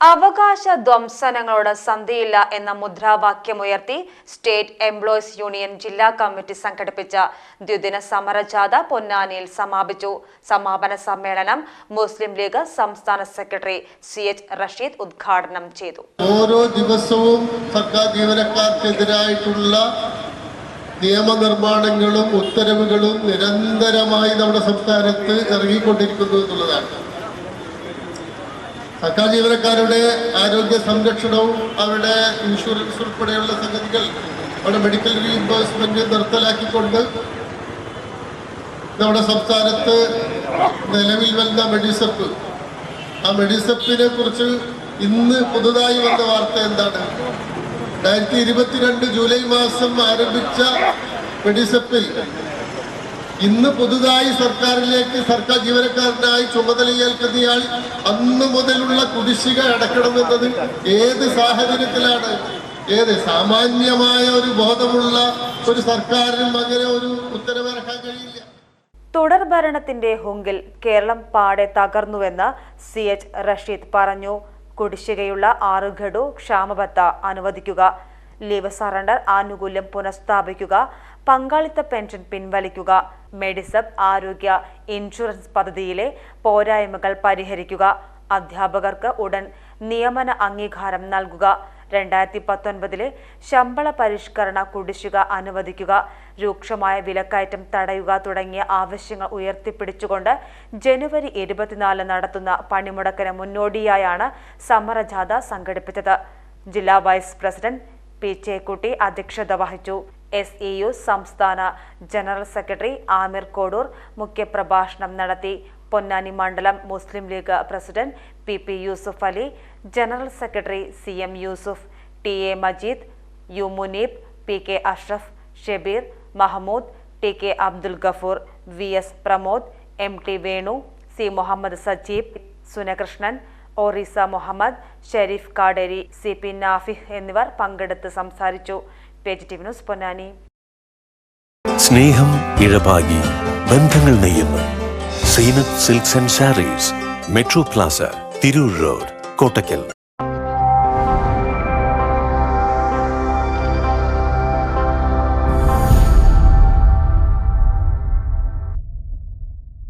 അവകാശ ധ്വംസനങ്ങളോട് സന്ധിയില്ല എന്ന മുദ്രാവാക്യമുയർത്തി സ്റ്റേറ്റ് എംപ്ലോയീസ് യൂണിയൻ ജില്ലാ കമ്മിറ്റി സംഘടിപ്പിച്ച ദ്വിദിന സമരജാഥ പൊന്നാനിയിൽ സമാപിച്ചു. സമാപന സമ്മേളനം മുസ്ലിം ലീഗ് സംസ്ഥാന സെക്രട്ടറി സി എച്ച് റഷീദ് ഉദ്ഘാടനം ചെയ്തു. ഓരോ ദിവസവും സർക്കാർ ജീവനക്കാർക്കെതിരായിട്ടുള്ള നിയമനിർമ്മാണങ്ങളും ഉത്തരവുകളും നിരന്തരമായി നമ്മുടെ സംസ്ഥാനത്ത് ഇറങ്ങിക്കൊണ്ടിരിക്കുന്നു എന്നുള്ളതാണ്. സർക്കാർ ജീവനക്കാരുടെ ആരോഗ്യ സംരക്ഷണവും അവരുടെ ഇൻഷുറൻസ് ഉൾപ്പെടെയുള്ള സംഗതികൾ അവരുടെ മെഡിക്കൽ റീഇംബേഴ്സ്മെന്റ് നിർത്തലാക്കിക്കൊണ്ട് നമ്മുടെ സംസ്ഥാനത്ത് നിലവിൽ വന്ന മെഡിസെപ്പ്. ആ മെഡിസെപ്പിനെ കുറിച്ച് ഇന്ന് പുതുതായി വന്ന വാർത്ത എന്താണ്? രണ്ടായിരത്തി ഇരുപത്തിരണ്ട് ജൂലൈ മാസം ആരംഭിച്ച മെഡിസെപ്പിൽ ഇന്ന് പുതുതായി സർക്കാരിലേക്ക് സർക്കാർ ജീവനക്കാരനായി ചുമതലയേൽക്കുന്നയാൾ അന്ന് മുതലുള്ള കുടിശ്ശിക അടക്കണമെന്നത് ഏത് സാഹചര്യത്തിലാണ്? ഏത് സാമാന്യമായ ഒരു ബോധമുള്ള ഒരു സർക്കാരിനും അങ്ങനെ ഒരു ഉത്തരവിറക്കാൻ കഴിയില്ല. തുടർ ഭരണത്തിന്റെ ഹുങ്കിൽ കേരളം പാടെ തകർന്നുവെന്ന് സി എച്ച് റഷീദ് പറഞ്ഞു. കുടിശ്ശികയുള്ള ആറുഘടു ക്ഷാമബത്ത അനുവദിക്കുക. ലീവ് സറണ്ടർ ആനുകൂല്യം പുനഃസ്ഥാപിക്കുക പങ്കാളിത്ത പെൻഷൻ പിൻവലിക്കുക മെഡിസബ് ആരോഗ്യ ഇൻഷുറൻസ് പദ്ധതിയിലെ പോരായ്മകൾ പരിഹരിക്കുക അധ്യാപകർക്ക് ഉടൻ നിയമന അംഗീകാരം നൽകുക രണ്ടായിരത്തി പത്തൊൻപതിലെ ശമ്പള പരിഷ്കരണ കുടിശ്ശിക അനുവദിക്കുക രൂക്ഷമായ വിലക്കയറ്റം തടയുക തുടങ്ങിയ ആവശ്യങ്ങൾ ഉയർത്തിപ്പിടിച്ചുകൊണ്ട് ജനുവരി ഇരുപത്തിനാല് നടത്തുന്ന പണിമുടക്കിന് മുന്നോടിയായാണ് സമരജാഥ സംഘടിപ്പിച്ചത്. ജില്ലാ വൈസ് പ്രസിഡന്റ് പി ചേക്കുട്ടി അധ്യക്ഷത വഹിച്ചു. എസ് ഇ യു സംസ്ഥാന ജനറൽ സെക്രട്ടറി ആമിർ കോഡൂർ മുഖ്യപ്രഭാഷണം നടത്തി. പൊന്നാനി മണ്ഡലം Muslim League president P P Yusuf Ali general secretary C M Yusuf T A Majeed U Muneeb P K Ashraf Shebeer Mahmood T K Abdul Gafoor V S Pramod M T Venu C Muhammad Sajeeb Sunakrishnan Orissa Muhammad Sharif Kaderi C P Nafih എന്നിവർ പങ്കെടുത്ത് സംസാരിച്ചു. Page news Ponnani. സ്നേഹം ഇഴപാകി ബന്ധങ്ങൾ നെയ്യുന്നു. Zeenath silks and sarees metro plaza Tirur road Kottakkal.